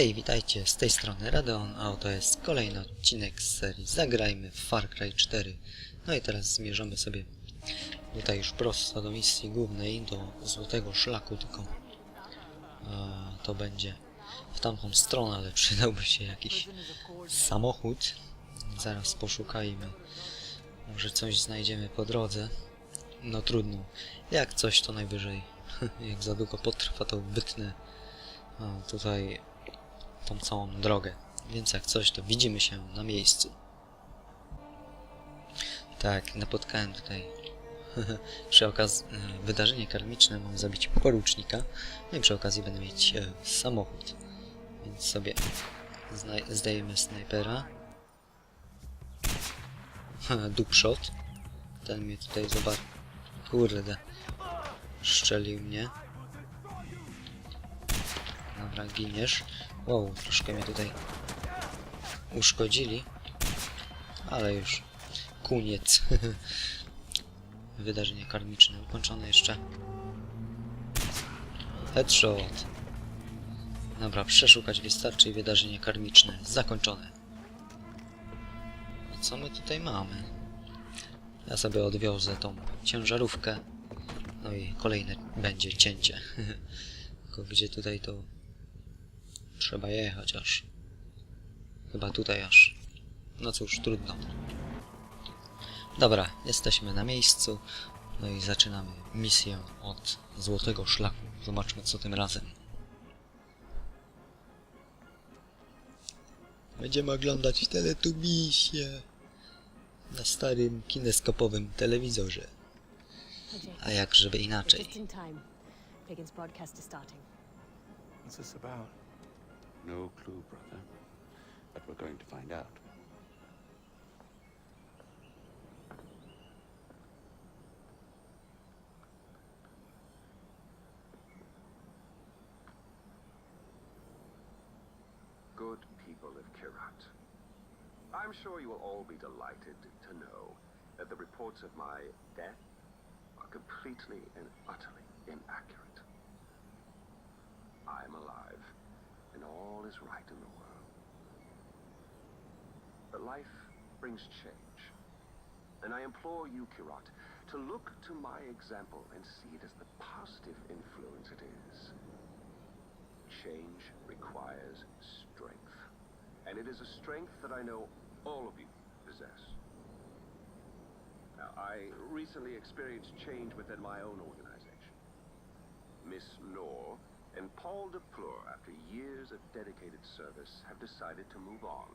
Hej, witajcie, z tej strony Radeon, a oto jest kolejny odcinek z serii Zagrajmy w Far Cry 4. No i teraz zmierzamy sobie tutaj już prosto do misji głównej, do Złotego Szlaku, tylko e, to będzie w tamtą stronę, ale przydałby się jakiś samochód. Zaraz poszukajmy, może coś znajdziemy po drodze. No trudno, jak coś to najwyżej, jak za długo potrwa to wytnę a, tutaj tą całą drogę. Więc jak coś, to widzimy się na miejscu. Tak, napotkałem tutaj przy okazji e, wydarzenie karmiczne mam zabić porucznika, no i przy okazji będę mieć e, samochód. Więc sobie zdajemy snajpera. Dupshot. Ten mnie tutaj zobaczy. Kurde. Szczelił mnie. Dobra, giniesz. Wow, troszkę mnie tutaj uszkodzili. Ale już koniec. Wydarzenie karmiczne ukończone jeszcze. Headshot. Dobra, przeszukać wystarczy i wydarzenie karmiczne zakończone. I co my tutaj mamy? Ja sobie odwiozę tą ciężarówkę. No i kolejne będzie cięcie. Tylko gdzie tutaj to Trzeba jechać aż. Chyba tutaj aż. No cóż, trudno. Dobra, jesteśmy na miejscu. No i zaczynamy misję od Złotego Szlaku. Zobaczmy co tym razem. Będziemy oglądać teletubisie na starym kineskopowym telewizorze. A jak żeby inaczej. Just in time. Pagan's broadcast is starting. What's this about? No clue, brother. But we're going to find out. Good people of Kirat. I'm sure you will all be delighted to know that the reports of my death are completely and utterly inaccurate. I am alive, and all is right in the world. But life brings change, and I implore you, Kirat, to look to my example and see it as the positive influence it is. Change requires strength. And it is a strength that I know all of you possess. Now, I recently experienced change within my own organization. Miss Noor and Paul de Pleur, after years of dedicated service, have decided to move on.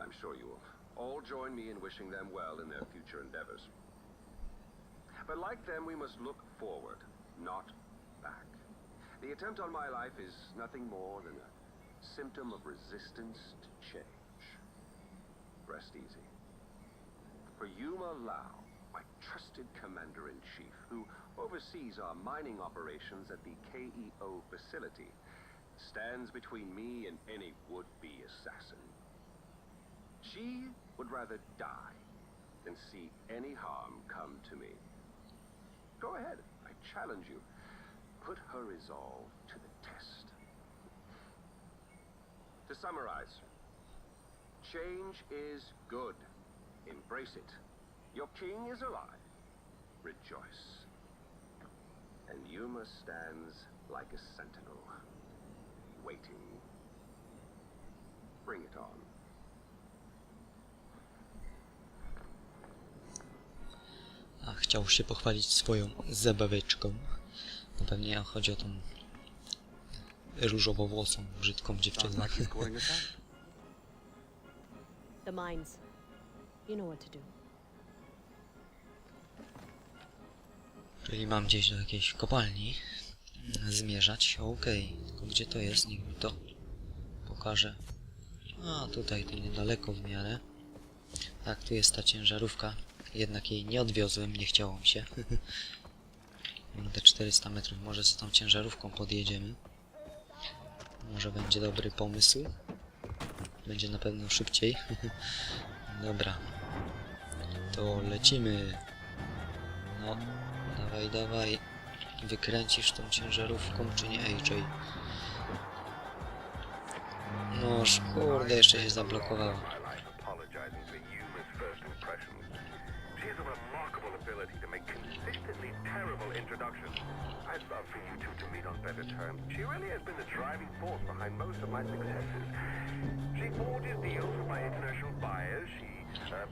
I'm sure you will all join me in wishing them well in their future endeavors. But like them, we must look forward, not back. The attempt on my life is nothing more than a symptom of resistance to change. Rest easy. For Yuma Lao, my trusted commander-in-chief, who oversees our mining operations at the KEO facility, stands between me and any would-be assassin. She would rather die than see any harm come to me. Go ahead, I challenge you. Put her resolve to the test. To summarize, change is good. Embrace it. Your king is alive. Rejoice. And Yuma stands like a sentinel, waiting. Bring it on. A chciał się pochwalić swoją zabaweczką. No pewnie chodzi o tą różowowłosą, brzydką dziewczynę. The mines. You know what to do. Czyli mam gdzieś do jakiejś kopalni zmierzać. Okej, tylko gdzie to jest? Niech mi to pokaże. A, tutaj, to niedaleko w miarę. Tak, tu jest ta ciężarówka. Jednak jej nie odwiozłem, nie chciało mi się. Te 400 metrów, może z tą ciężarówką podjedziemy. Może będzie dobry pomysł. Będzie na pewno szybciej. Dobra. To lecimy. No, dawaj, dawaj. Wykręcisz tą ciężarówką, czy nie, AJ? Noż, kurde, jeszcze się zablokowało. She really has been the driving force behind most of my successes. She forges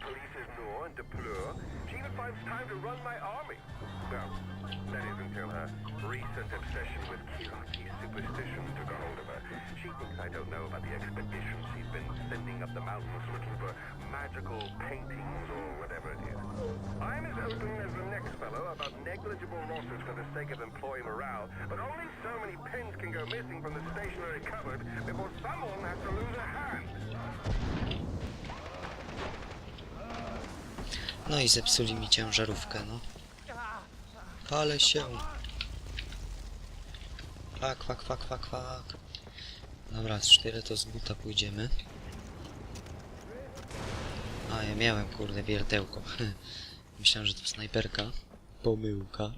polices Noor and Depleur. She even finds time to run my army. Well, that is until her recent obsession with Kirati superstition took a hold of her. She thinks I don't know about the expeditions she's been sending up the mountains looking for magical paintings or whatever it is. I'm as open as the next fellow about negligible losses for the sake of employee morale, but only so many pens can go missing from the stationery cupboard before someone has to lose a hand. No i zepsuli mi ciężarówkę, no. Palę się. Kwak, kwak, kwak, kwak, kwak. Dobra, z cztery to z buta pójdziemy. A, ja miałem, kurde, wiertełko. Myślałem, że to snajperka. Pomyłka.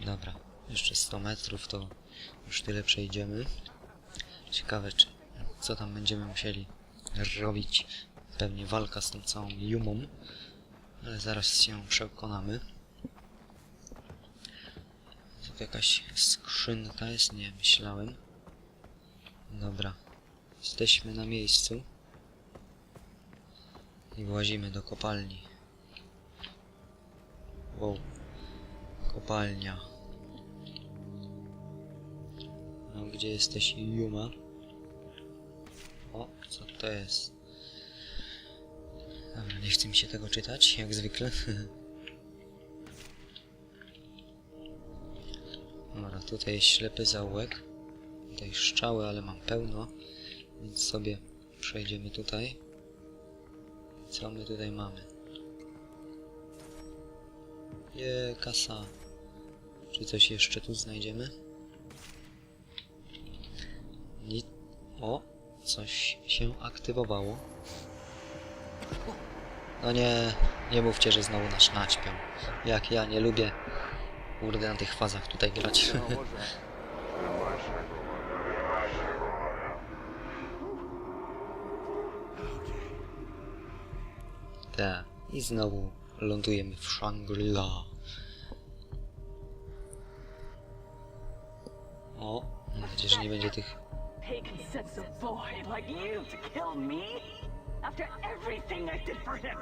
Dobra, jeszcze 100 metrów to już tyle przejdziemy. Ciekawe, czy co tam będziemy musieli robić. Pewnie walka z tą całą Jumą. Ale zaraz się przekonamy. Tu jakaś skrzynka jest? Nie, myślałem. Dobra. Jesteśmy na miejscu. I włazimy do kopalni. Wow. Kopalnia. No, gdzie jesteś, Yuma? O, co to jest? Dobra, nie chce mi się tego czytać, jak zwykle. Dobra, tutaj ślepy zaułek. Tutaj szczały, ale mam pełno. Więc sobie przejdziemy tutaj. Co my tutaj mamy? Je, kasa. Czy coś jeszcze tu znajdziemy? Nic. O, coś się aktywowało. No nie, nie mówcie, że znowu nasz naćpią. Jak ja nie lubię, kurde, na tych fazach tutaj grać. Te. I znowu lądujemy w Shangri-La. O, mam nadzieję, że nie będzie tych... Pagan sends a boy like you to kill me? After everything I did for him?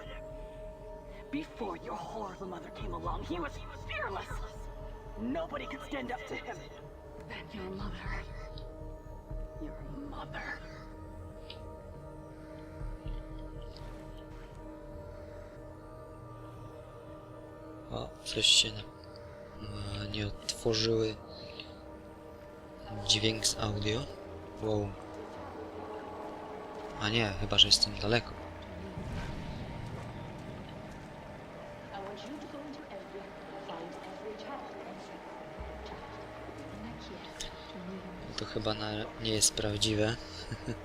Before your horrible mother came along, he was fearless. Nobody could stand up to him. Then your mother. Your mother. O, coś się na... nie otworzyły dźwięk z audio. Wow. A nie, chyba, że jestem daleko. To chyba na... nie jest prawdziwe.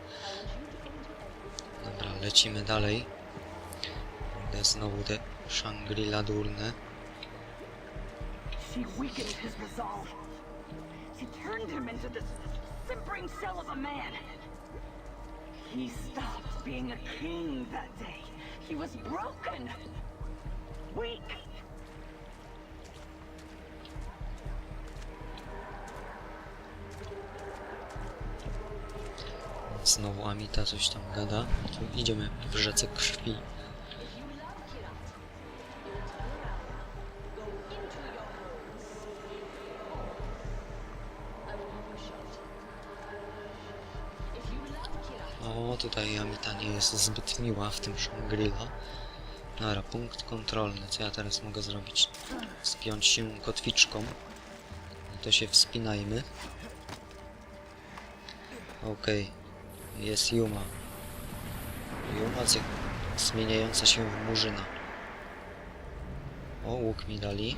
Dobra, lecimy dalej. Kurde, Znowu te Shangri-La durne. She weakened his resolve. She turned him into this simpering shell of. He stopped being a king that day. He was broken. Weak. Znowu Amita coś tam gada. Tu idziemy w rzece krwi. Tutaj Amita nie jest zbyt miła w tym Shangri-La. Dobra, punkt kontrolny. Co ja teraz mogę zrobić? Spiąć się kotwiczką. To się wspinajmy. Okej. Jest Yuma. Yuma zmieniająca się w murzyna. O, łuk mi dali.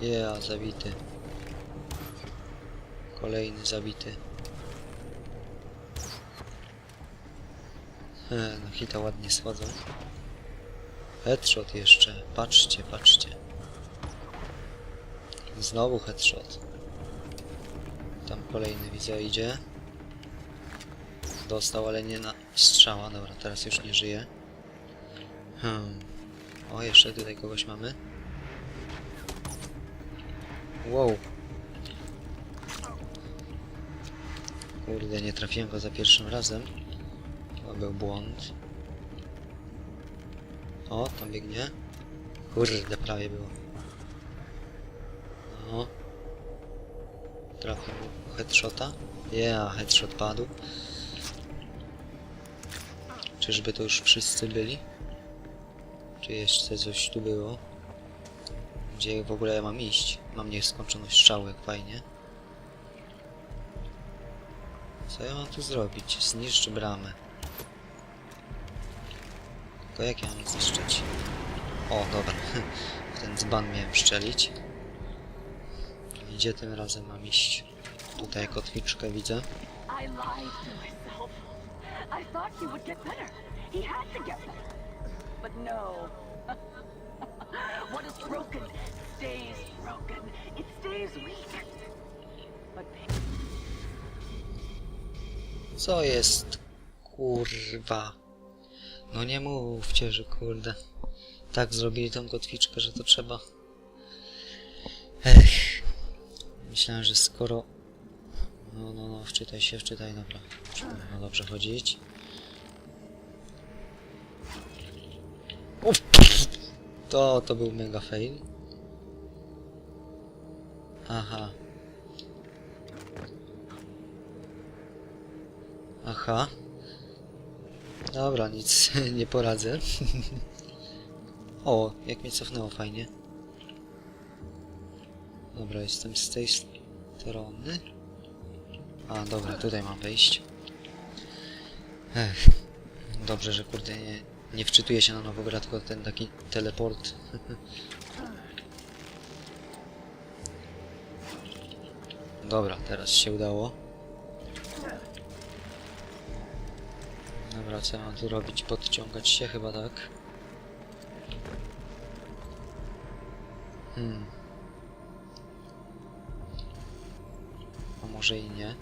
Yeah, zabity. Kolejny zabity. He, no hita ładnie schodzą. Headshot jeszcze. Patrzcie, patrzcie. Znowu headshot. tam kolejny widzę idzie. Dostał, ale nie na strzała. Dobra, teraz już nie żyje. Hmm. O, jeszcze tutaj kogoś mamy. Wow. Kurde, nie trafiłem go za pierwszym razem. To był błąd. O, tam biegnie. Kurde, prawie było. No. Trafił headshota. Yeah, headshot padł. Czyżby to już wszyscy byli? Czy jeszcze coś tu było? Gdzie w ogóle ja mam iść? Mam nieskończoność strzału, jak fajnie. Co ja mam tu zrobić? Zniszcz bramę. Tylko jak ja mam zniszczyć? O, dobra. Ten dzban miałem szczelić. Gdzie tym razem mam iść? Tutaj kotwiczkę widzę. But no. what is broken stays broken. It stays weak. But Co jest? Kurwa. No nie mówcie, że kurde. Tak zrobili tą kotwiczkę, że to trzeba. Ech. Myślałem, że skoro... No, no, no, wczytaj się, wczytaj, dobra. No dobrze chodzić. Uf. To, to był mega fail. Aha. Aha. Dobra, nic nie poradzę. o, jak mnie cofnęło fajnie. Dobra, jestem z tej strony. A, dobra, tutaj mam wejść. Ech. Dobrze, że kurde nie, nie wczytuję się na nowo gra, tylko ten taki teleport. Dobra, teraz się udało. Dobra, co ja mam tu robić? Podciągać się chyba tak. Hmm. A może i nie.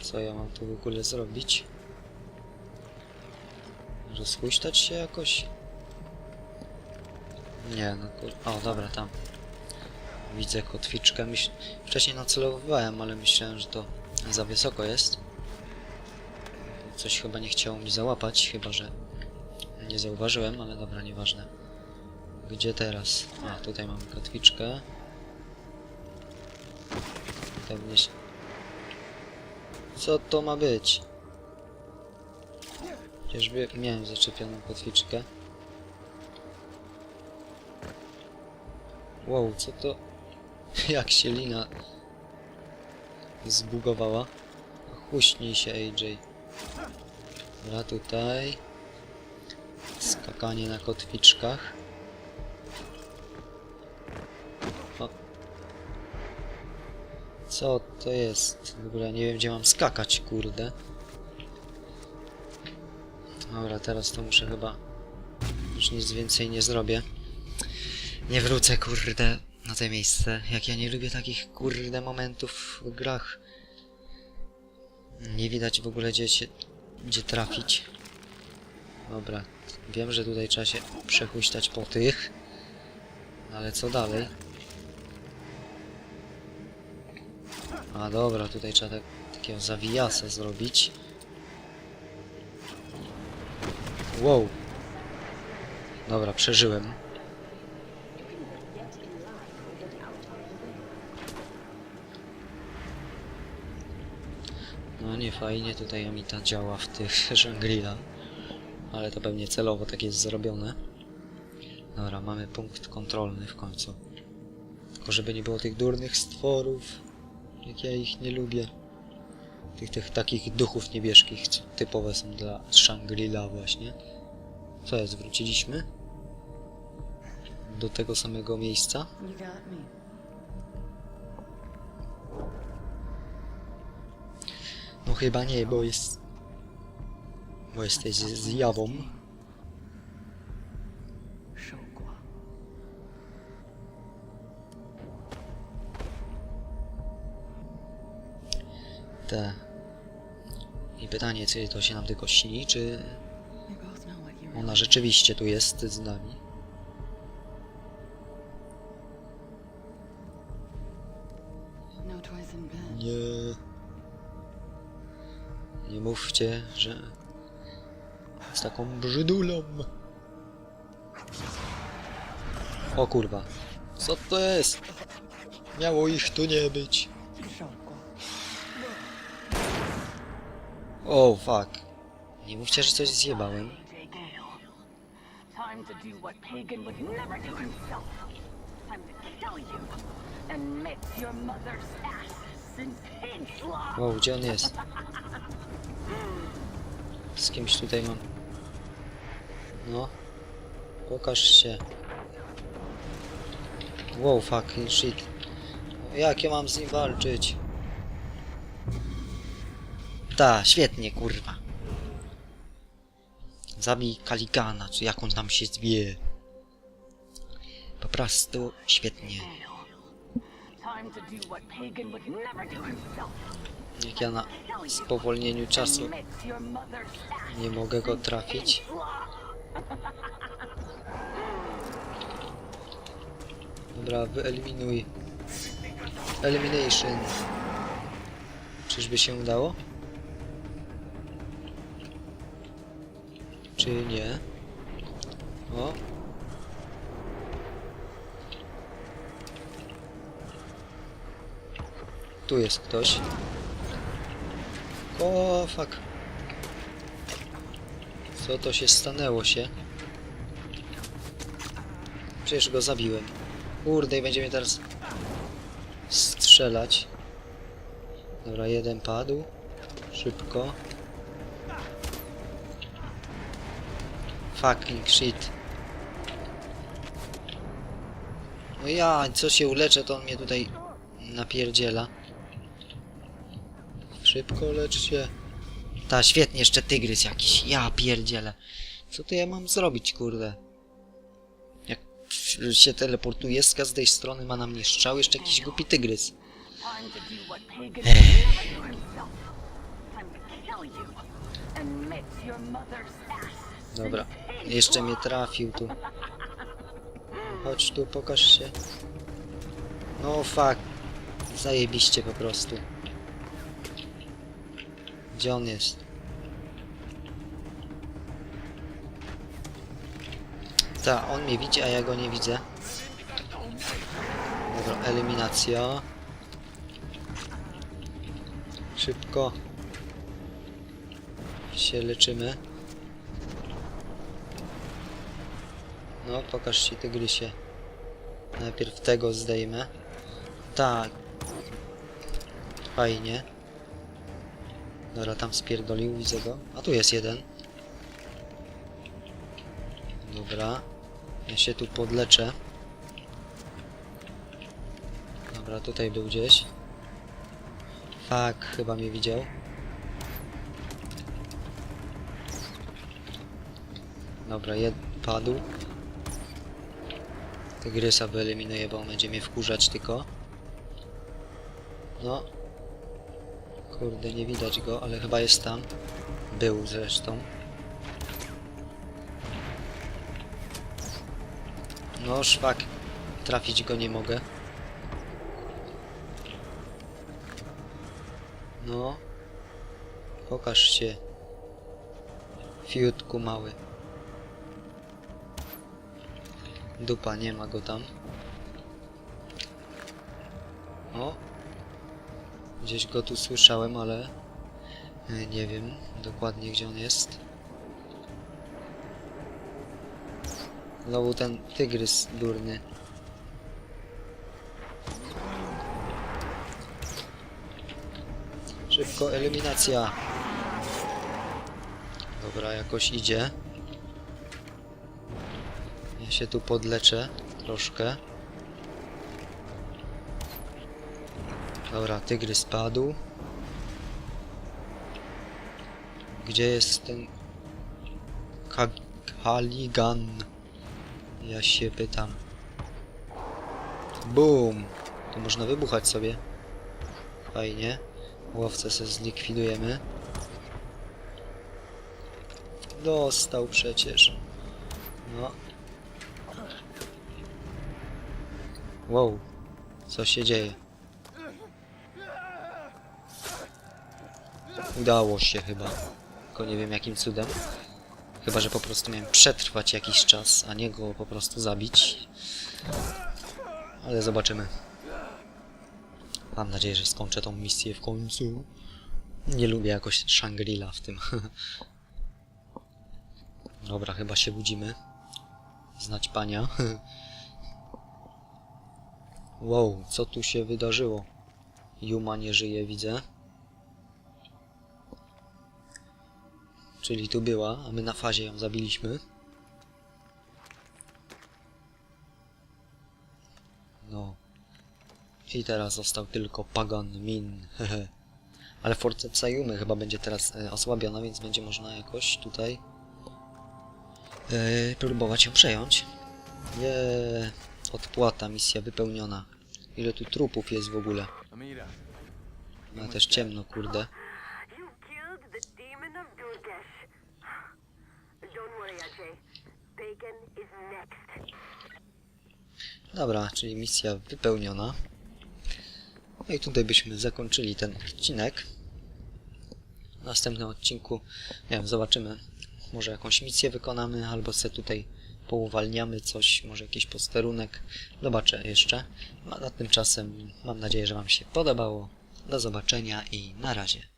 Co ja mam tu w ogóle zrobić? Rozhuśtać się jakoś? Nie, no kur... O, dobra, tam. Widzę kotwiczkę. Myśl... Wcześniej nacelowałem, ale myślałem, że to za wysoko jest. Coś chyba nie chciało mi załapać, chyba że nie zauważyłem, ale dobra, nieważne. Gdzie teraz? A, tutaj mamy kotwiczkę. Pewnie się... Co to ma być? Czyżby miałem zaczepioną kotwiczkę? Wow, co to? Jak się lina zbugowała. Huśnij się AJ. Dobra, tutaj. Skakanie na kotwiczkach. O. Co to jest? W ogóle nie wiem gdzie mam skakać, kurde. Dobra, teraz to muszę chyba... Już nic więcej nie zrobię. Nie wrócę, kurde, na to miejsce. Jak ja nie lubię takich, kurde, momentów w grach. Nie widać w ogóle gdzie się... gdzie trafić. Dobra, wiem, że tutaj trzeba się przechuśtać po tych. Ale co dalej? A dobra, tutaj trzeba tak, takiego zawijasa zrobić. Wow. Dobra, przeżyłem. No nie fajnie tutaj Amita działa w tych Shangri-La. Ale to pewnie celowo tak jest zrobione. Dobra, mamy punkt kontrolny w końcu. Tylko żeby nie było tych durnych stworów, jak ja ich nie lubię. Tych, tych takich duchów niebieskich, co typowe są dla Shangri-La właśnie. Co jest, wróciliśmy? Do tego samego miejsca? chyba nie, bo jest... Bo jesteś zjawą. Te. I pytanie, czy to się nam tylko śni, czy... Ona rzeczywiście tu jest z nami. Że z taką brzydulą. O kurwa. Co to jest? Miało ich tu nie być. O fuck. Nie mówcie, że coś zjebałem. Time to do what Pagan would never do himself. Time to kill you and mix your mother's asses in pig slop. O, gdzie on jest? Z kimś tutaj mam. No. Pokaż się. Wow, fucking shit. Jak ja mam z nim walczyć? Ta, świetnie, kurwa. Zabij Kaligana, czy jak on tam się zwie. Po prostu świetnie. Jak ja na spowolnieniu czasu nie mogę go trafić. Dobra, wyeliminuj. Elimination. Czyżby się udało? Czy nie? O. Tu jest ktoś. O, fuck. Co to się stanęło się? Przecież go zabiłem. Kurde, i będzie mnie teraz strzelać. Dobra, jeden padł. Szybko. Fucking shit. No ja, co się uleczę, to on mnie tutaj napierdziela. Szybko lecz się. Ta, świetnie, jeszcze tygrys jakiś. Ja pierdzielę. Co to ja mam zrobić, kurde? Jak się teleportuje z każdej strony, ma na mnie strzał, jeszcze jakiś głupi tygrys. In Dobra, jeszcze mnie trafił tu. Chodź tu, pokaż się. No fuck. Zajebiście po prostu. Gdzie on jest? Ta, on mnie widzi, a ja go nie widzę. Dobra, eliminacja. Szybko. Się leczymy. No, pokaż się tygrysie. Najpierw tego zdejmę. Tak. Fajnie. Dobra, tam spierdolił, widzę go. A tu jest jeden. Dobra. Ja się tu podleczę. Dobra, tutaj był gdzieś. Fuck, chyba mnie widział. Dobra, jed padł. Tygrysa wyeliminuję, bo on będzie mnie wkurzać tylko. No. Kurde, nie widać go, ale chyba jest tam. Był zresztą. No, szwak. Trafić go nie mogę. No. Pokaż się. Fiutku mały. Dupa, nie ma go tam. O! Gdzieś go tu słyszałem, ale e, nie wiem dokładnie gdzie on jest. Znowu ten tygrys durny. Szybko, eliminacja. Dobra, jakoś idzie. Ja się tu podleczę troszkę. Dobra, tygrys spadł. Gdzie jest ten Ka Kaligan? Ja się pytam. Boom! Tu można wybuchać sobie. Fajnie. Łowcę se zlikwidujemy. Dostał przecież. No. Wow. Co się dzieje? Udało się chyba. Tylko nie wiem jakim cudem. Chyba, że po prostu miałem przetrwać jakiś czas, a nie go po prostu zabić. Ale zobaczymy. Mam nadzieję, że skończę tą misję w końcu. Nie lubię jakoś Shangri-La w tym. Dobra, chyba się budzimy. Znać pania. wow, co tu się wydarzyło? Yuma nie żyje, widzę. Czyli tu była, a my na fazie ją zabiliśmy. No. I teraz został tylko Pagan Min. Ale forteca Yumy chyba będzie teraz e, osłabiona, więc będzie można jakoś tutaj e, próbować ją przejąć. Nie, odpłata, misja wypełniona. Ile tu trupów jest w ogóle? No też ciemno, kurde. You killed the demon of Durgesh. Don't worry, Ajay. Pagan is next. Dobra, czyli misja wypełniona. No i tutaj byśmy zakończyli ten odcinek. W następnym odcinku, nie wiem, zobaczymy. Może jakąś misję wykonamy, albo se tutaj pouwalniamy coś, może jakiś posterunek. Zobaczę jeszcze. A tymczasem mam nadzieję, że Wam się podobało. Do zobaczenia i na razie.